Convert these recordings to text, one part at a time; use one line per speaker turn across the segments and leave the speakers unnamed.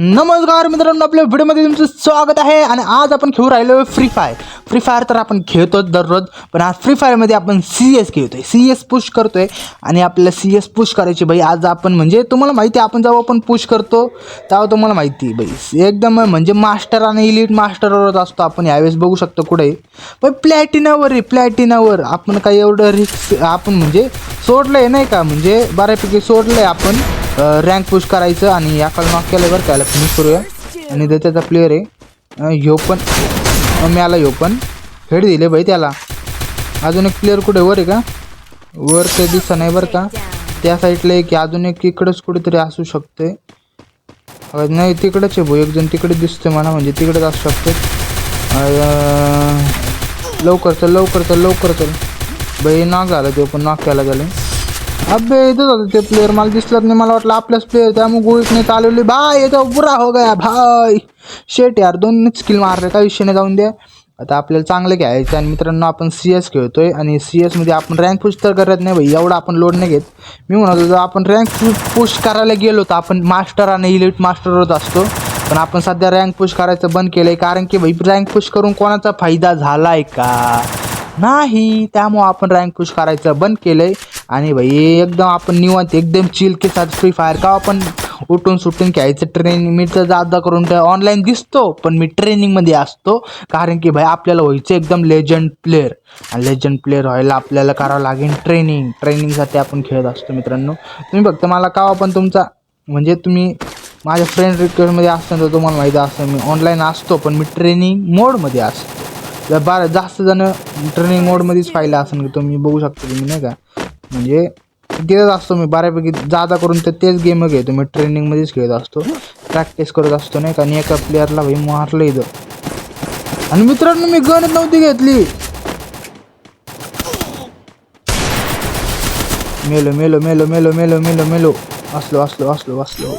नमस्कार मित्रांनो आपल्या व्हिडिओमध्ये तुमचं स्वागत आहे आणि आज आपण खेळू राहिलो फ्री फायर फ्री फायर तर आपण खेळतो दररोज पण आज फ्री फायरमध्ये आपण सी एस खेळतोय. सी एस पुश करतो आहे आणि आपल्याला सी एस पुश करायची बाई आज आपण म्हणजे तुम्हाला माहिती आहे आपण जेव्हा आपण पुश करतो तेव्हा तुम्हाला माहिती आहे बाई एकदम म्हणजे मास्टर आणि इलिट मास्टरवरच असतो. आपण यावेळेस बघू शकतो कुठे. पण प्लॅटिनावर आहे प्लॅटिनावर आपण काही एवढं रिक्स आपण म्हणजे सोडलं आहे नाही का? म्हणजे बऱ्यापैकी सोडलं आहे आपण रँक पुश करायचं आणि याकडे नॉक केल्यावर बरं त्याला फिनिश करूया. आणि त्याचा प्लेअर आहे ह्यो पण आला येऊ पण. हेड दिले बाई त्याला. अजून एक प्लेअर कुठे वर आहे का? वर ते दिसत नाही बरं का. त्या साईडला एक अजून एक इकडंच कुठेतरी असू शकते. नाही तिकडंच आहे भाऊ. एक जण तिकडे दिसतोय मला म्हणजे तिकडेच असू शकते. लवकर चल लवकर चल लवकर चल. बाई नॉक झालं ते पण नॉक केला त्याला अबे इथंच होतं ते प्लेअर मला दिसलाच नाही. मला वाटलं आपल्याच प्लेअर त्यामुळे गोळीत नाही चालवली. बाय येतो बुरा हो गया भाई शेट यार दोन स्किल मारले काय विषय नाही जाऊन द्या आता आपल्याला चांगलं घ्यायचं आणि मित्रांनो आपण सी एस खेळतोय. आणि सी एसमध्ये आपण रँक पुश तर करत नाही भाई. एवढा आपण लोड नाही घेत. मी म्हणत होतो आपण रँक पुश करायला गेलो तर आपण मास्टर आणि इलिट मास्टरवरच असतो. पण आपण सध्या रँक पुश करायचं बंद केलं आहे कारण की भाई रँक पुश करून कोणाचा फायदा झाला आहे का? नाही. त्यामुळं आपण रँक पुश करायचं बंद केलंय. आणि भाई एकदम आपण निवांत एकदम चिल के साथ फ्री फायर का आपण उठून सुटून घ्यायचं ट्रेनिंग मी तर जादा करून ऑनलाईन दिसतो पण मी ट्रेनिंगमध्ये असतो. कारण की भाई आपल्याला व्हायचं एकदम लेजंड प्लेअर आणि लेजंड प्लेअर व्हायला आपल्याला करावं लागेल ट्रेनिंग ट्रेनिंगसाठी आपण खेळत असतो मित्रांनो. तुम्ही फक्त मला कावा पण तुमचा म्हणजे तुम्ही माझ्या फ्रेंड रिक्वेस्टमध्ये असताना तर तुम्हाला माहिती असतं मी ऑनलाईन असतो पण मी ट्रेनिंग मोडमध्ये असतो. बरं बारा जास्त जण ट्रेनिंग मोडमध्येच पाहिलं असं तुम्ही बघू शकता तुम्ही नाही का? म्हणजे तिथेच असतो मी बऱ्यापैकी जादा करून तर तेच गेम घेतो मी ट्रेनिंगमध्येच खेळत असतो. प्रॅक्टिस करत असतो नाही का? आणि एका प्लेअरला भाई मारलं इथं आणि मित्रांनो मी गणच नव्हती घेतली. मेलो मेलो मेलो मेलो मेलो मेलो मेलो. असलो असलो असलो असलो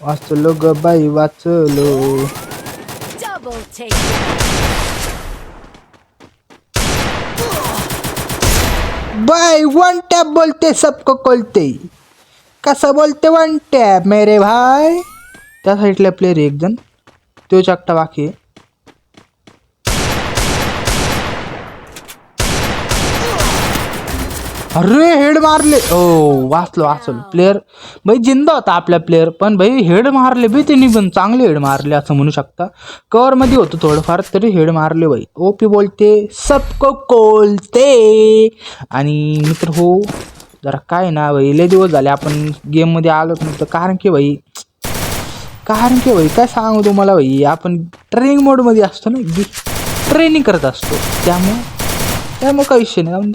वाचलो ग बाई वाचलो. बाय वन टॅप बोलते सबको कोलते कसं बोलते वन टॅप मेरे भाई? त्या साईडला प्लेअर एक जण. तो चकटा बाकी आहे. अरे हेड मारले. ओ वाचलो वाचलो. प्लेअर भाई जिंदा होता आपला प्लेअर पण भाई हेड मारले बी त्यांनी पण. चांगले हेड मारले असं म्हणू शकता. कवरमध्ये होतं थोडंफार तरी हेड मारले भाई. ओपी बोलते सबको कोलते. आणि मित्र हो जरा काय ना भाई लय दिवस झाले आपण गेममध्ये आलोच नव्हतं. कारण की भाई कारण की भाई काय सांगू तुम्हाला भाई आपण ट्रेनिंग मोडमध्ये असतो ना ट्रेनिंग करत असतो. त्यामुळे त्यामुळे काही विषय नाही.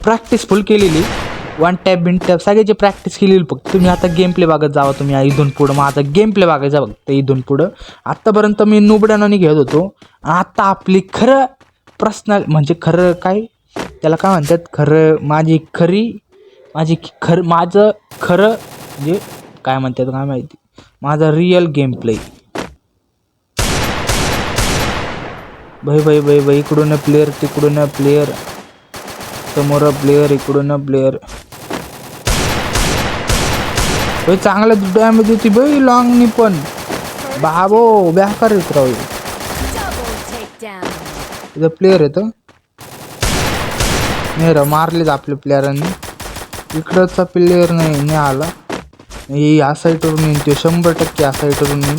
प्रॅक्टिस फुल केलेली. वन टॅप बिन टॅप सगळ्याची प्रॅक्टिस केलेली फक्त. तुम्ही आता गेम प्ले बघत जावा तुम्ही. इथून पुढं. मग आता गेम प्ले बघायचा फक्त इथून पुढं. आत्तापर्यंत मी नुबड्यानं घेत होतो. आता आपली खरं पर्सनल म्हणजे खरं काय? त्याला काय म्हणतात? खरं माझी खरी माझी खरं माझं खरं म्हणजे काय म्हणतात काय माहिती? माझा रिअल गेम प्ले भाई भाई भाई भाई इकडून प्लेअर तिकडून प्लेअर समोर प्लेअर इकडून प्लेअर चांगला डॅमेज होती भाई लॉंगनी पण. बाबो बेकार येत राहू
तुझा
इथं प्लेअर येतो नाही र मारलेच आपल्या प्लेअरांनी इकडचा प्लेअर नाही आला. हे या साईटवरून येईन ते शंभर टक्के या साईटवरून येईन.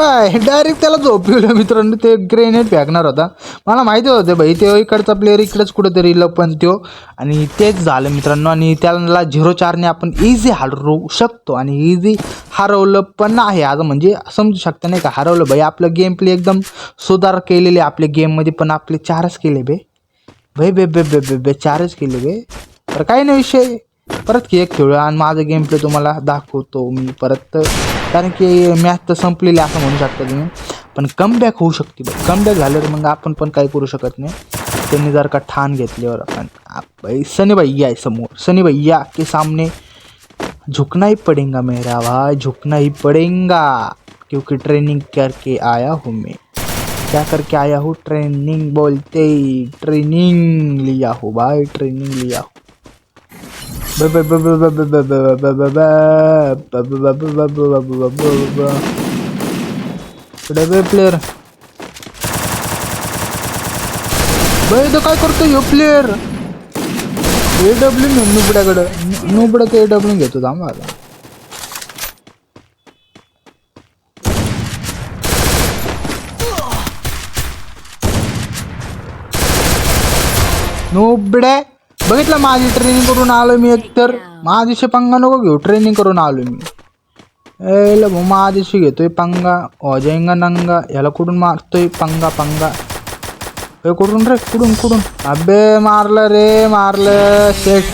बाय. डायरेक्ट त्याला झोपवलं मित्रांनो. ते ग्रेनेड फेकणार होता. मला माहिती होतं भाई ते इकडचा प्लेअर इकडेच कुठेतरी लपन त्यो. आणि तेच झालं मित्रांनो. आणि त्याला झिरो चारने आपण इझी हरवू शकतो. आणि इझी हरवलं पण आहे आता म्हणजे समजू शकता नाही का? हरवलं भाई आपलं गेम प्ले एकदम सुधार केलेले आपल्या गेममध्ये पण आपले चारच केले बे भाई बे बे बे बे बे चारच केले बे तर काही नाही विषय. परत की एक खेळू आणि माझं गेम प्ले तुम्हाला दाखवतो मी परत. कारण की मॅच तर संपलेली असं म्हणू शकता तुम्ही. पण कमबॅक होऊ शकते बघ. कमबॅक झालं तर मग आपण पण काही करू शकत नाही. त्यांनी जर का ठाण घेतल्यावर आपण, आप- भाई सनी भैया आहे समोर. सनी भैया के सामने. झुकना ही पड़ेगा मेरा भाई झुकना ही पड़ेगा. क्योंकि ट्रेनिंग करके आया हूँ मैं. क्या करके आया हूँ? ट्रेनिंग बोलते ही. ट्रेनिंग लिया हूँ भाई ट्रेनिंग लिया हूँ. Плеер. Бей, да काय करतो यो प्लेयर ए डब्ल्यू नुबड्याकडे नुबड्यात ए डब्ल्यू घेतो आम्हाला नुबड्या बघितलं माझी ट्रेनिंग करून आलो मी एकतर माझ्याशी पंगा नको घेऊ ट्रेनिंग करून आलो मी. ए ल भाऊ माझ्याशी घेतोय पंगा. अजयंगा नंगा. याला कुठून मारतोय? पंगा पंगा. हे कुठून रे? कुठून कुठून? अबे मारलं रे मारलं. शेट.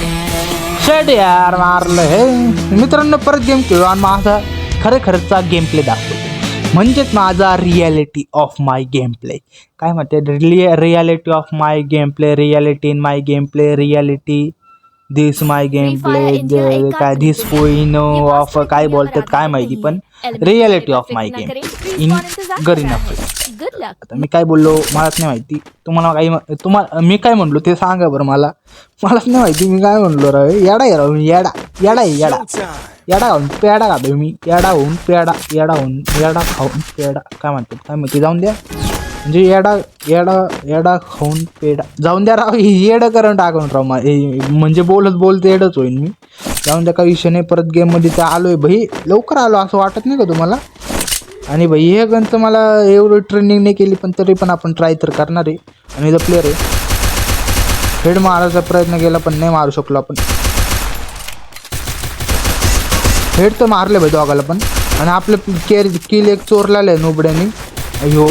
शेट यार मारलं. हे मित्रांनो परत गेम खेळू. आणि माझा खरे खरंचा गेम प्ले दाखवतो म्हणजेच माझा reality of my game play काय म्हणते? Really reality of my game play reality in my game play reality this my game play काय दिस
क्रिकेट
पोईन ऑफ काय बोलतात काय माहिती
नहीं
पण reality of my game in
for इंतजार
गरी
करा
नफे।
Good luck.
आता मी काय बोललो मलाच नाही माहिती. तुम्हाला काही तुम्हाला मी काय म्हणलो ते सांगा बरं मला. मलाच नाही माहिती मी काय म्हणलो राव? येडा आहे राव येडा. येडा आहे येडा. येडा खाऊन पेडा खातो मी येडा होऊन पेडा येडा होऊन येडा खाऊन पेडा. काय म्हणतो काय माहिती? जाऊन द्या. म्हणजे येडा येडा येडा खाऊन पेडा. जाऊन द्या राव हे येडं करून टाकून राव मा- हे म्हणजे बोलत बोलत येडच होईन मी. जाऊन द्या काही विषय नाही. परत गेममध्ये ते आलो आहे भाई. लवकर आलो असं वाटत नाही का तुम्हाला? आणि भाई हे गनचं मला एवढं ट्रेनिंग नाही केली पण तरी पण आपण ट्राय तर करणार आहे. आणि द प्लेअर आहे. हेड मारायचा प्रयत्न केला पण नाही मारू शकलो आपण. हेड तर मारले भाई दोघाला पण. आणि आपलं केर किल एक चोरला आहे नुबड्याने. अयो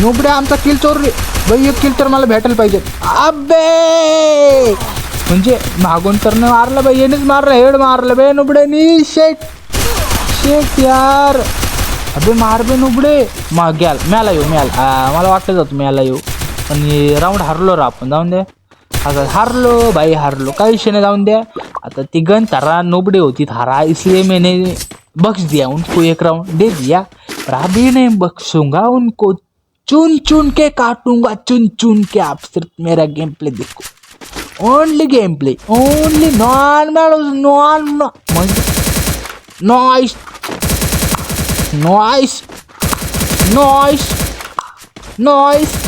नुबड्या आमचा किल चोरले भाई एक किल तर मला भेटायला पाहिजे. अबे म्हणजे मागून तर नाही मारलं बाई यानेच मारलं हेड मारलं बे नुबड्यानी. शेट शेट यार. अबे मार बे नुबडे. मग ग्याल म्याला येऊ म्याल. मला वाटलं जातो म्याला येऊ. पण राऊंड हरलो रा आपण. जाऊन द्या आता भाई हारलो, काही विषय नाही जाऊन द्या. आता ती थारा नुबडे होती थारा इसलिए मैंने बख्श दिया, उनको एक राउंड दे दिया. पर अभी नहीं बख्शूँगा उनको चुन चुन के काटूँगा चुन चुन के आप सिर्फ़ मेरा गेम प्ले देखो. Only game play only normal normal noise noise noise noise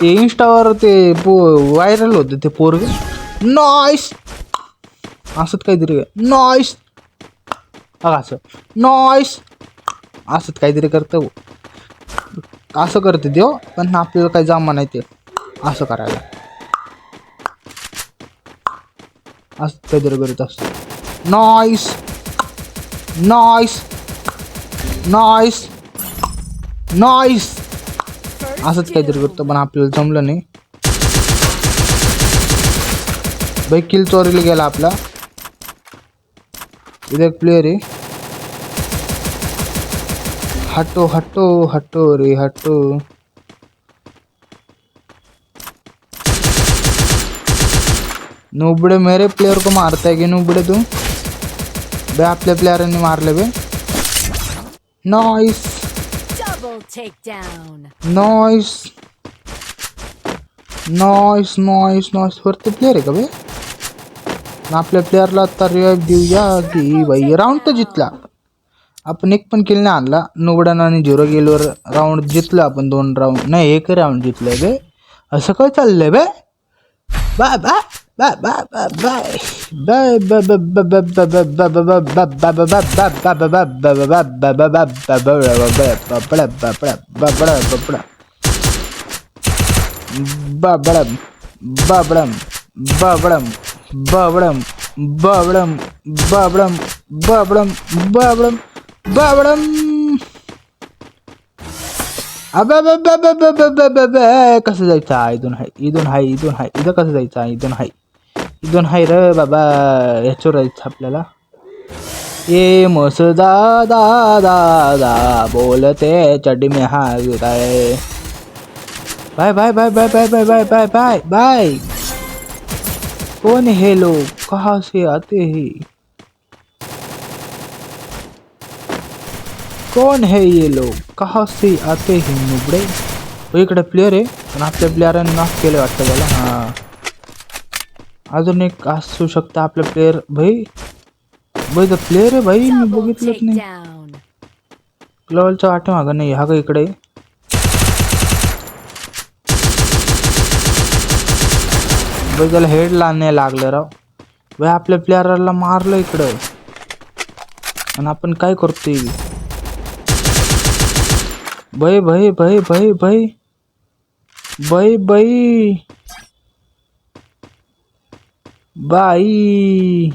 ते इंस्टावर ते पो व्हायरल होतं ते पोरग. नॉईस असंच काहीतरी. नॉईस असं. नॉईस असंच काहीतरी करतं असं करते ते हो पण आपल्याला काही जमा नाही ते. असं करायला. असं काहीतरी करत असतं. नॉईस नॉईस नॉईस नॉईस असंच काहीतरी करतो पण आपल्याला जमलं नाही. बाई किल चोरीला गेला आपला. इथे एक प्लेअर आहे. हटो हटो हटो रे हटो. नुबड़े मेरे प्लेयर को मारता है कि नुबड़े तू? बे आपल्या प्लेयरांनी मारले बे noise
Double takedown.
Nice. Noise noise noise वरती प्लेअर आहे का बे? आपल्या प्लेअरला आता रिवाईव्ह देऊया की बाई राऊंड तर जितला. आपण एक पण किल नाही आणला. नोबडन आणि झिरो गेलवर राऊंड जितलं आपण दोन राऊंड नाही एक राऊंड जितलंय बे. असं काय चाललंय बे? Bye bye bye bye bye bye bye बाबडम बाबडम बाबडम बाबडम बाबडम बाबडम बाबडम बाबडम बाबडम अबे अबे अबे अबे अबे अबे अबे अबे अबे कसं जायचं हा इथून हाय इथून हाय इथून हाय इथं कसं जायचं हा इथून हाय इथून हाय रे बाबा, याच्यावर जायचं आपल्याला. ये मस दादा दादा बोलते चड्डी में गिराए bye bye bye bye bye bye bye bye bye bye. कौन है लोग कहाँ से आते हैं? कौन है ये लोग कहाँ से आते हैं नुबड़े हो इकडे प्लेयर आहे, पण आपल्या नॉक केलं वाटतं त्याला. हाँ. अजून एक असू शकतं आपलं प्लेअर भाई भाई तर प्लेअर आहे भाई मी बघितलंच नाही. ग्लोवलचा वाटं मागं नाही हा का इकडे. भाई त्याला हेड ला नाही लागलं राव. भाई आपल्या प्लेअरला मारलं इकडं. आणि आपण काय करतोय? भाई भाई भाई भाई भाई. बाई बाई बाई।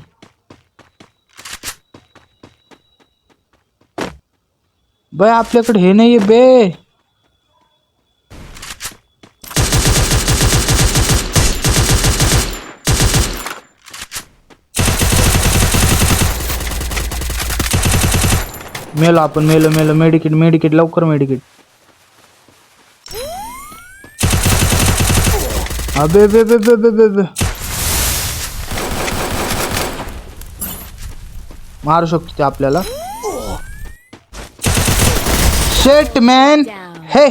बाई, आपल्याकडे हे नाहीये बे. मेलो आपण, मेलो मेलो, मेडिकेट मेडिकेट, लवकर मेडिकेट. अबे, बे बे बे बे बे बे. मारू शकतो ते आपल्याला. शेट मॅन हे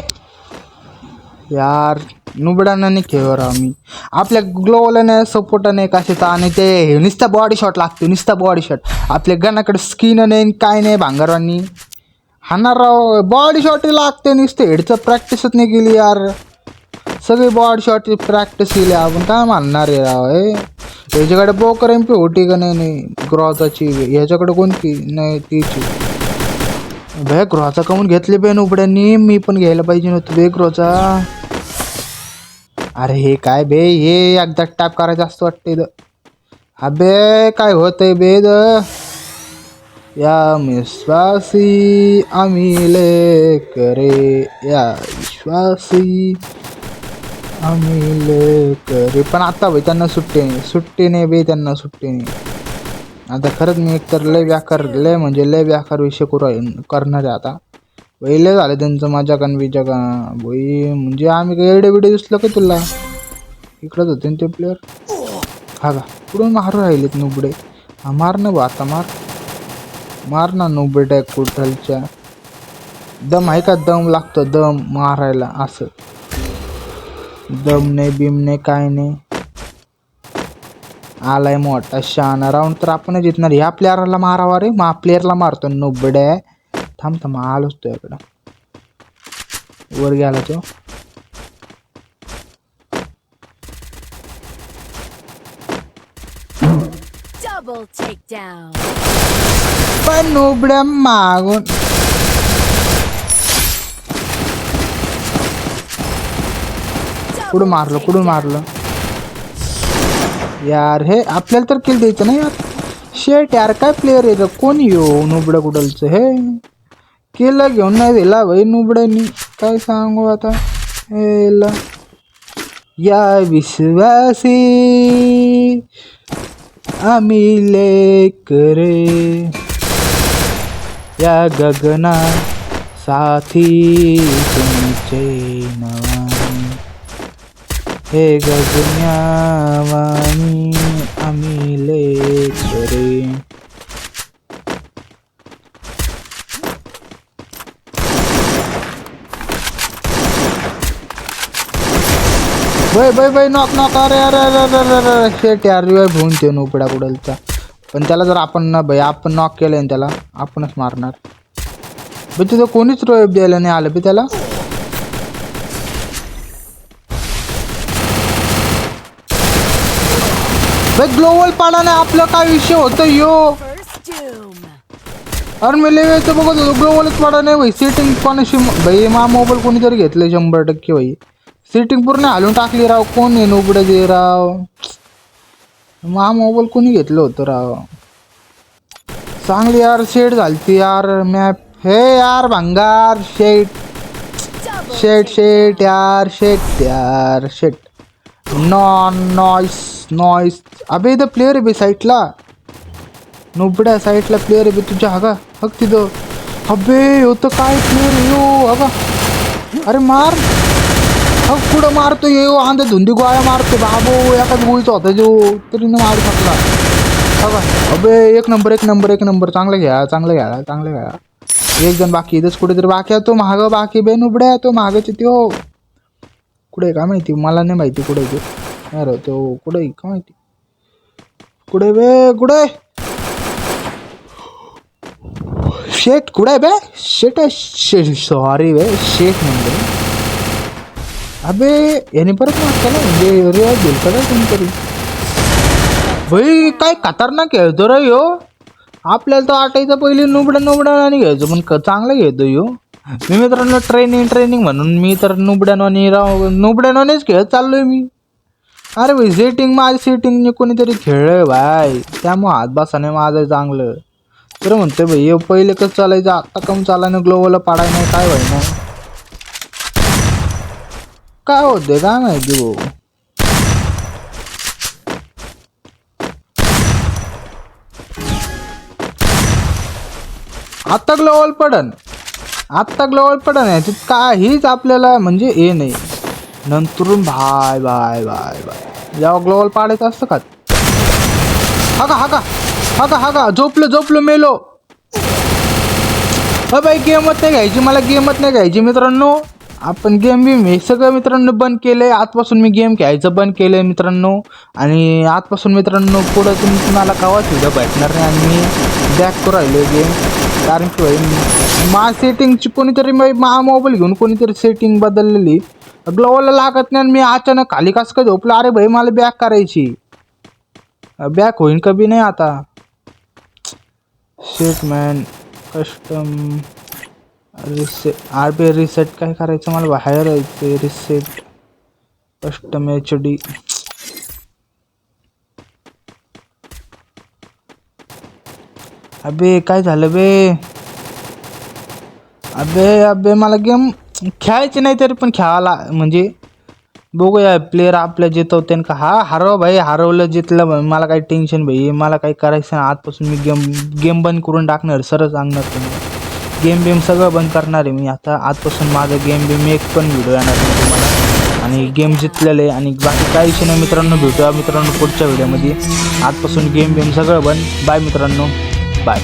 यार नुबडानं नाही खेळवर आम्ही. आपल्या ग्लोवला सपोर्टाने कशाचा आणि ते हे नुसता बॉडी शॉट लागतो नुसता बॉडी शॉट आपल्या गणाकडे स्किन नाही काय नाही भांगारवानी. हाणार राव बॉडी शॉट लागते नुसते हेडचं प्रॅक्टिसच नाही केली यार. सगळी बॉडी शॉट प्रॅक्टिस केली आपण काय मानणार आहे राव हे याच्याकडे पोकर एम पी होती का नाही नाही. ग्रॉचाची ह्याच्याकडे कोणती? नाही तीची बे ग्रहाचा कमून घेतले बे उपड्यांनी मी पण घ्यायला पाहिजे नव्हतं बे गृहाचा अरे हे काय बे? हे एकदा टॅप करायचं असतं वाटतं इथं. अबे काय होतंय बे द या विश्वासी आम्ही ले करे. या विश्वासी. आम्ही करे पण आता भाई त्यांना सुट्टी नाही. सुट्टी नाही बे त्यांना सुट्टी नाही. आता खरंच मी एकतर लय व्याकार लय म्हणजे लय व्याकार विषय करू करणार आहे आता. पहिले झालं त्यांचं माझ्या कान बिजा का भाई म्हणजे आम्ही काही एडे बिडे दिसलं का तुला? इकडंच होते ना ते प्लेअर हा का? कुठून मारू राहिलेत नुबडे? हा मार ना बा आता मार. मार ना नुबड्या कुठलच्या. दम आहे का? दम लागतो दम मारायला असं. दम नाही बिम नाही काय नाही. आलाय मोठा शहाणा राऊंड तर आपणच जितणार ह्या प्लेअरला मारावा रे. मा प्लेअरला मारतो. नुबड्या थांब थांब. आलोच तो इकडं वर गेला तो. पण नुबड्या मागून कुठं मारलं कुठून मारलं? यार हे आपल्याला तर किल द्यायचं ना यार. शेट यार काय प्लेअर आहे कोण येऊ नुबडं कुडलचं हे? केलं घेऊन नाही दिला भाई नुबड्यानी. काय सांगू आता? हेला या विश्वासी आम्ही लेकरे या गगना साथी तुमचे नवा. हे गजन्यावानी आम्ही लेकरे bye bye bye knock knock अरे अरे अरे अरे अरे अरे शेट यार रिवाय होऊन ते नोपडा कुडलचा पण त्याला जर आपण ना बाई आपण नॉक केलं त्याला आपणच मारणार. बी तिथं कोणीच रोयब द्यायला नाही आलं बी त्याला. ग्लोबल पाडाने आपलं काय विषय होतं यो? अरे मी लय बघत होतो ग्लोबलच पाडा नाही भाई. सेटिंग कोणाशी भाई मा मोबाईल कोणीतरी घेतलं शंभर टक्के भाई. सेटिंग पूर्ण हालून टाकली राव. कोण आहे नोबडं दे राव? मा मोबाईल कोणी घेतलं होतं राव? चांगली यार शेट झालती यार मॅप हे यार भंगार शेट शेट शेट यार शेट यार शेट नॉन नॉईस नॉईस अबे इथं प्लेअर आहे बे साईटला नोबड्या साईटला प्लेअर आहे बे तुझ्या. हगा हग तिथं. अबे होतं काय प्लेअर यो हगा अरे मार. हग पुढं मारतो येऊ आंधे धुंदी गोळ्या मारतो बाबो एकाच गोळीचा होता जो. तरी न मारू शकला हगा अबे एक नंबर एक नंबर एक नंबर चांगलं घ्या चांगलं घ्या चांगलं घ्या. एक जण बाकी इथंच कुठेतरी बाकी तो महाग बाकी बे नुबड्या. तो महागाचे त्यो कुठे का माहिती? मला नाही माहिती कुठे ते. अरे तो कुठे आहे? काय माहिती? कुठे बे? कुठे आहे? शेट कुठे आहे बे? शेट आहे? शे सॉरी बे शेट म्हणजे अबे याने परत मागता ना म्हणजे अरे देईल का काय भाई काय खतरनाक खेळतो रे यो. आपल्याला तर आटायचं पहिले नुबड्या नुबड्या आणि घ्यायचो पण चांगला चांगलं घेतो यो. मी मित्रांनो ट्रेनिंग ट्रेनिंग म्हणून मी तर नुबड्यानवानी राव नुबड्यानवानीच खेळत चाललोय मी. अरे भाई सेटिंग माझी सेटिंगने कोणीतरी खेळलंय भाई. त्यामुळे हातबासाने माझं चांगलं. तर म्हणतोय भाई हे पहिले कसं चालायचं? आत्ता कम चालायनं ग्लोवला पाडाय नाही काय व्हाय ना काय होते काय माहिती भाऊ? आत्ता ग्लोवल पडन. आत्ता ग्लोवल पडन याच्यात काहीच आपल्याला म्हणजे हे नाही. नंतरून बाय बाय बाय बाय. जेव्हा ग्लोवल पाडायचं असतं का? हा का हा का हा का हा का झोपलो झोपलो मेलो. अ बाई गेमच नाही घ्यायची. मला गेमच नाही घ्यायची मित्रांनो. आपण गेम बिम हे सगळं मित्रांनो बंद केलं आहे आजपासून मी गेम खेळायचं बंद केलं आहे मित्रांनो. आणि आजपासून मित्रांनो पुढं तुम्ही तुम्हाला कवाच व्हिडिओ भेटणार नाही. आणि मी बॅक करू राहिलो गेम कारण की भाई मा सेटिंगची कोणीतरी मा मोबाईल घेऊन कोणीतरी सेटिंग बदललेली. ग्लोवरला लागत नाही आणि मी अचानक खाली कसं काय झोपलं? अरे भाई मला बॅक करायची. बॅक होईन कभी नाही आता? शेट man custom reset R B reset काय करायचं? मला बाहेर यायचं रिसेट कस्टम एच डी अबे काय झालं बे? अबे अबे मला गेम खेळायचे नाही तरी पण खेळायला म्हणजे बघूया प्लेयर आपल्या जितवते का हा हरव भाई हरवलं जितलं मला काही टेन्शन भाई मला काही करायचं नाही. आजपासून मी गेम गेम बंद करून टाकणार सरळ सांगणार तुम्ही गेम बेम सगळं बंद करणार आहे मी आता. आजपासून माझं गेम बेम एक पण व्हिडिओ येणार नाही तुम्हाला. आणि गेम जितलेले आहे आणि बाकी काही नाही मित्रांनो भेटूया मित्रांनो पुढच्या व्हिडिओमध्ये आजपासून गेम बेम सगळं बंद. बाय मित्रांनो. बाय